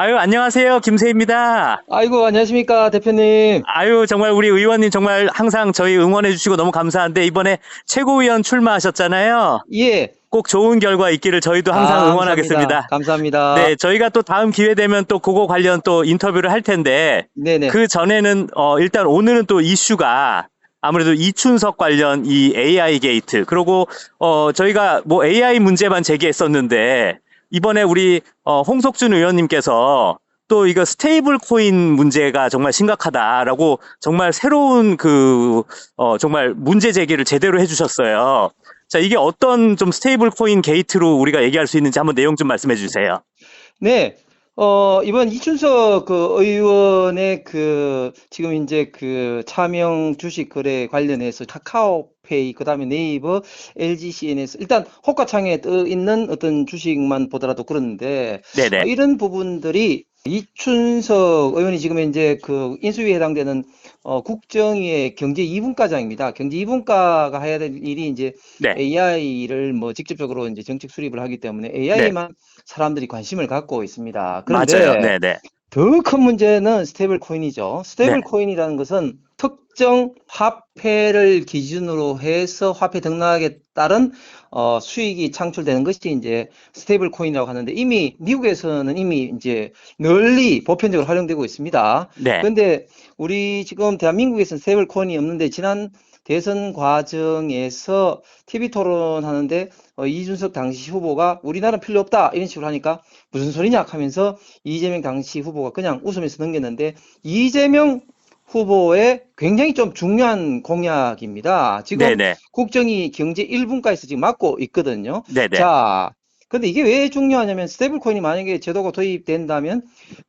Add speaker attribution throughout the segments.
Speaker 1: 아유, 안녕하세요. 김세입니다.
Speaker 2: 아이고, 안녕하십니까, 대표님.
Speaker 1: 아유, 정말 우리 의원님 정말 항상 저희 응원해 주시고 너무 감사한데 이번에 최고위원 출마하셨잖아요.
Speaker 2: 예.
Speaker 1: 꼭 좋은 결과 있기를 저희도 항상
Speaker 2: 아,
Speaker 1: 응원하겠습니다.
Speaker 2: 감사합니다.
Speaker 1: 네, 저희가 또 다음 기회 되면 또 그거 관련 또 인터뷰를 할 텐데
Speaker 2: 네네.
Speaker 1: 그 전에는 어 일단 오늘은 또 이슈가 아무래도 이춘석 관련 이 AI 게이트 그리고 어 저희가 뭐 AI 문제만 제기했었는데 이번에 우리 어 홍석준 의원님께서 또 이거 스테이블 코인 문제가 정말 심각하다라고 정말 새로운 그 어 정말 문제 제기를 제대로 해주셨어요. 자 이게 어떤 좀 스테이블 코인 게이트로 우리가 얘기할 수 있는지 한번 내용 좀 말씀해 주세요.
Speaker 2: 네. 어, 이번 이춘석 그 의원의 그 지금 이제 그 차명 주식 거래 관련해서 카카오 페이, 그 다음에 네이버, LG CNS 일단 호가창에 떠 있는 어떤 주식만 보더라도 그렇는데
Speaker 1: 네네.
Speaker 2: 어, 이런 부분들이 이춘석 의원이 지금 이제 그 인수위에 해당되는 어, 국정위의 경제 2분과장입니다. 경제 2분과가 해야 될 일이 이제
Speaker 1: 네.
Speaker 2: AI를 뭐 직접적으로 이제 정책 수립을 하기 때문에 AI에만 사람들이 관심을 갖고 있습니다. 그런데
Speaker 1: 맞아요. 네네.
Speaker 2: 더 큰 문제는 스테이블 코인이죠. 스테이블
Speaker 1: 네.
Speaker 2: 코인이라는 것은 특정 화폐를 기준으로 해서 화폐 등락에 따른 어, 수익이 창출되는 것이 이제 스테이블 코인이라고 하는데 이미 미국에서는 이미 이제 널리 보편적으로 활용되고 있습니다.
Speaker 1: 네.
Speaker 2: 그런데 우리 지금 대한민국에서는 스테이블 코인이 없는데 지난 대선 과정에서 TV 토론 하는데 어, 이준석 당시 후보가 우리나라는 필요 없다 이런 식으로 하니까 무슨 소리냐 하면서 이재명 당시 후보가 그냥 웃으면서 넘겼는데 이재명 후보의 굉장히 좀 중요한 공약입니다. 지금
Speaker 1: 네네.
Speaker 2: 국정이 경제 1분과에서 지금 맡고 있거든요.
Speaker 1: 네네.
Speaker 2: 자, 근데 이게 왜 중요하냐면 스테이블 코인이 만약에 제도가 도입된다면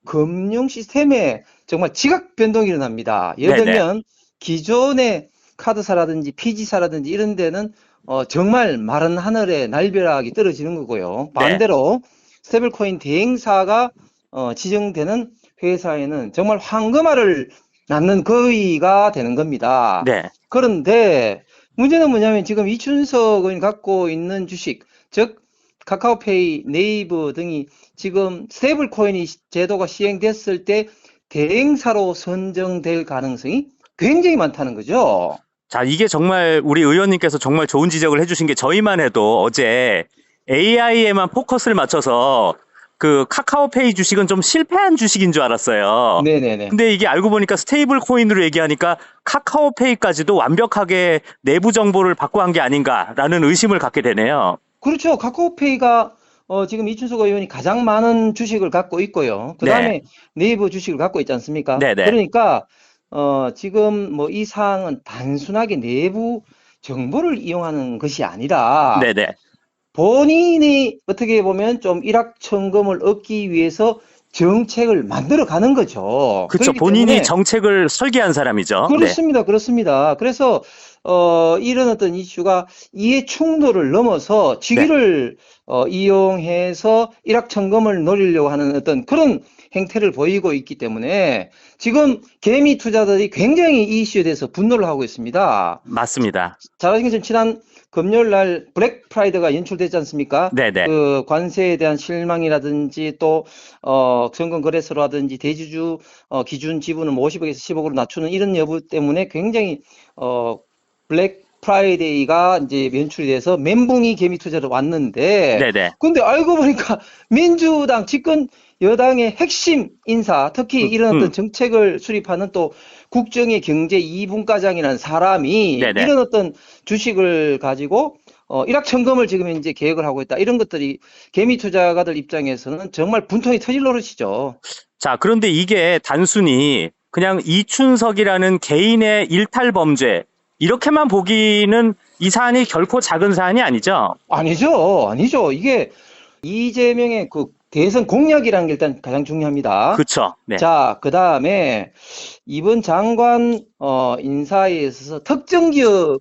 Speaker 2: 금융 시스템에 정말 지각 변동이 일어납니다. 예를
Speaker 1: 네네.
Speaker 2: 들면 기존의 카드사라든지 피지사라든지 이런 데는 어, 정말 마른 하늘에 날벼락이 떨어지는 거고요.
Speaker 1: 네.
Speaker 2: 반대로 스테이블 코인 대행사가 어, 지정되는 회사에는 정말 황금알을 낳는 거위가 되는 겁니다.
Speaker 1: 네.
Speaker 2: 그런데 문제는 뭐냐면 지금 이춘석 의원이 갖고 있는 주식, 즉 카카오페이, 네이버 등이 지금 스테이블 코인이 시- 제도가 시행됐을 때 대행사로 선정될 가능성이 굉장히 많다는 거죠.
Speaker 1: 자, 이게 정말 우리 의원님께서 정말 좋은 지적을 해주신 게 저희만 해도 어제 AI에만 포커스를 맞춰서 그 카카오페이 주식은 좀 실패한 주식인 줄 알았어요.
Speaker 2: 네네네.
Speaker 1: 근데 이게 알고 보니까 스테이블 코인으로 얘기하니까 카카오페이까지도 완벽하게 내부 정보를 받고 한게 아닌가라는 의심을 갖게 되네요.
Speaker 2: 그렇죠. 카카오페이가 어, 지금 이춘석 의원이 가장 많은 주식을 갖고 있고요. 그 다음에 네 이버 주식을 갖고 있지 않습니까?
Speaker 1: 네네.
Speaker 2: 그러니까 어, 지금 뭐 이 사항은 단순하게 내부 정보를 이용하는 것이 아니라
Speaker 1: 네네.
Speaker 2: 본인이 어떻게 보면 좀 일확천금을 얻기 위해서 정책을 만들어 가는 거죠. 그렇기
Speaker 1: 본인이 정책을 설계한 사람이죠. 네.
Speaker 2: 그렇습니다. 그렇습니다. 그래서 어, 이런 어떤 이슈가 이해 충돌을 넘어서 직위를
Speaker 1: 네.
Speaker 2: 어, 이용해서 일확천금을 노리려고 하는 어떤 그런 행태를 보이고 있기 때문에 지금 개미 투자들이 굉장히 이 이슈에 대해서 분노를 하고 있습니다.
Speaker 1: 맞습니다.
Speaker 2: 잘 아시는 것처럼 지난 금요일 날 블랙 프라이드가 연출됐지 않습니까?
Speaker 1: 네네.
Speaker 2: 그 관세에 대한 실망이라든지 또 어, 정권 거래소라든지 대주주 어, 기준 지분을 뭐 50억에서 10억으로 낮추는 이런 여부 때문에 굉장히 어, 블랙 프라이데이가 이제 연출이 돼서 멘붕이 개미 투자로 왔는데
Speaker 1: 네네.
Speaker 2: 근데 알고 보니까 민주당 집권 여당의 핵심 인사, 특히
Speaker 1: 음,
Speaker 2: 이런
Speaker 1: 음.
Speaker 2: 어떤 정책을 수립하는 또 국정의 경제 2분과장이라는 사람이
Speaker 1: 네네.
Speaker 2: 이런 어떤 주식을 가지고 어, 일확천금을 지금 이제 계획을 하고 있다. 이런 것들이 개미 투자가들 입장에서는 정말 분통이 터질 노릇이죠.
Speaker 1: 자, 그런데 이게 단순히 그냥 이춘석이라는 개인의 일탈 범죄 이렇게만 보기는 이 사안이 결코 작은 사안이 아니죠.
Speaker 2: 아니죠. 아니죠. 이게 이재명의 그 대선 공약이라는 게 일단 가장 중요합니다.
Speaker 1: 그렇죠. 네.
Speaker 2: 자, 그 다음에 이번 장관 어, 인사에 있어서 특정 기업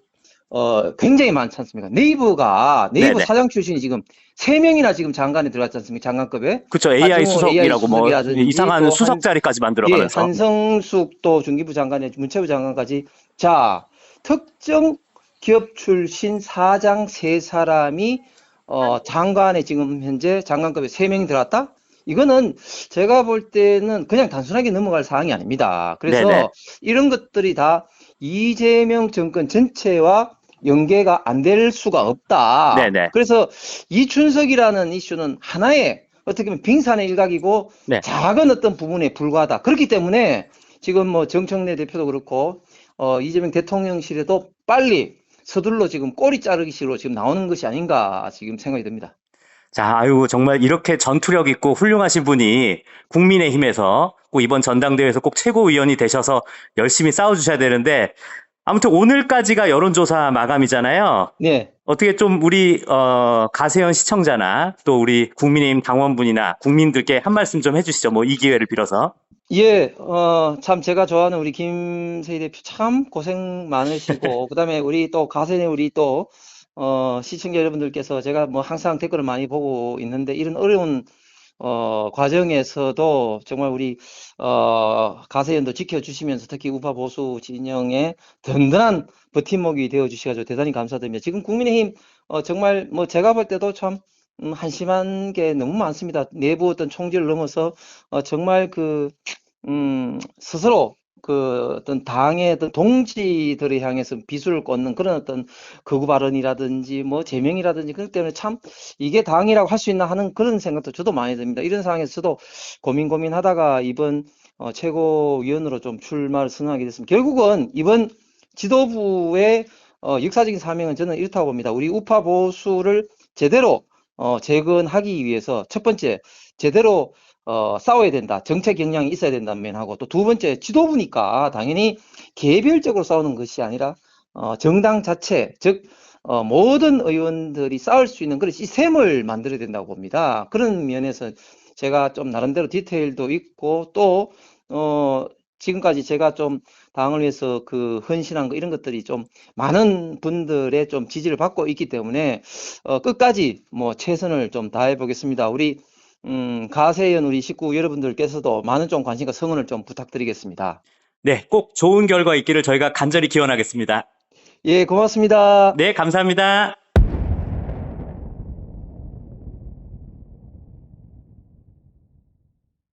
Speaker 2: 어, 굉장히 많지 않습니까? 네이버가 네이버
Speaker 1: 네네.
Speaker 2: 사장 출신이 지금 세 명이나 지금 장관에 들어갔지 않습니까? 장관급에.
Speaker 1: 그렇죠. AI 수석이라고 뭐 이상한
Speaker 2: 또
Speaker 1: 수석
Speaker 2: 한-
Speaker 1: 자리까지
Speaker 2: 예,
Speaker 1: 만들어 가면서
Speaker 2: 한성숙 또 중기부 장관에 문체부 장관까지. 자, 특정 기업 출신 사장 세 사람이 어, 장관에 지금 현재 장관급에 세 명이 들어갔다? 이거는 제가 볼 때는 그냥 단순하게 넘어갈 사항이 아닙니다. 그래서
Speaker 1: 네네.
Speaker 2: 이런 것들이 다 이재명 정권 전체와 연계가 안 될 수가 없다.
Speaker 1: 네네.
Speaker 2: 그래서 이춘석이라는 이슈는 하나의 어떻게 보면 빙산의 일각이고
Speaker 1: 네.
Speaker 2: 작은 어떤 부분에 불과하다. 그렇기 때문에 지금 뭐 정청래 대표도 그렇고 어, 이재명 대통령실에도 빨리 서둘러 지금 꼬리 자르기식으로 지금 나오는 것이 아닌가 지금 생각이 듭니다.
Speaker 1: 자, 아유, 정말 이렇게 전투력 있고 훌륭하신 분이 국민의힘에서 꼭 이번 전당대회에서 꼭 최고위원이 되셔서 열심히 싸워주셔야 되는데, 아무튼 오늘까지가 여론조사 마감이잖아요.
Speaker 2: 네.
Speaker 1: 어떻게 좀 우리, 어, 가세현 시청자나 또 우리 국민의힘 당원분이나 국민들께 한 말씀 좀 해주시죠. 뭐 이 기회를 빌어서.
Speaker 2: 예, 어, 참 제가 좋아하는 우리 김세희 대표 참 고생 많으시고 그다음에 우리 또 가세네 우리 또 어, 시청자 여러분들께서 제가 뭐 항상 댓글을 많이 보고 있는데 이런 어려운 어, 과정에서도 정말 우리 어, 가세연도 지켜주시면서 특히 우파 보수 진영의 든든한 버팀목이 되어 주셔가지고 대단히 감사드립니다. 지금 국민의힘 어, 정말 뭐 제가 볼 때도 참 음, 한심한 게 너무 많습니다. 내부 어떤 총질을 넘어서 어, 정말 그, 음, 스스로 그 어떤 당의 어떤 동지들을 향해서 비수를 꽂는 그런 어떤 극우 발언이라든지 뭐 제명이라든지 그렇기 때문에 참 이게 당이라고 할 수 있나 하는 그런 생각도 저도 많이 듭니다. 이런 상황에서 저도 고민 고민하다가 이번 어, 최고위원으로 좀 출마를 선언하게 됐습니다. 결국은 이번 지도부의 어, 역사적인 사명은 저는 이렇다고 봅니다. 우리 우파 보수를 제대로 어, 재건하기 위해서 첫 번째 제대로 어, 싸워야 된다. 정책 역량이 있어야 된다는 면하고 또 두 번째 지도부니까 당연히 개별적으로 싸우는 것이 아니라 어, 정당 자체 즉 어, 모든 의원들이 싸울 수 있는 그런 시스템을 만들어야 된다고 봅니다. 그런 면에서 제가 좀 나름대로 디테일도 있고 또 어, 지금까지 제가 좀 당을 위해서 그 헌신한 거 이런 것들이 좀 많은 분들의 좀 지지를 받고 있기 때문에 어, 끝까지 뭐 최선을 좀 다해 보겠습니다. 우리 음, 가세연 우리 식구 여러분들께서도 많은 좀 관심과 성원을 좀 부탁드리겠습니다.
Speaker 1: 네, 꼭 좋은 결과 있기를 저희가 간절히 기원하겠습니다.
Speaker 2: 예, 고맙습니다.
Speaker 1: 네, 감사합니다.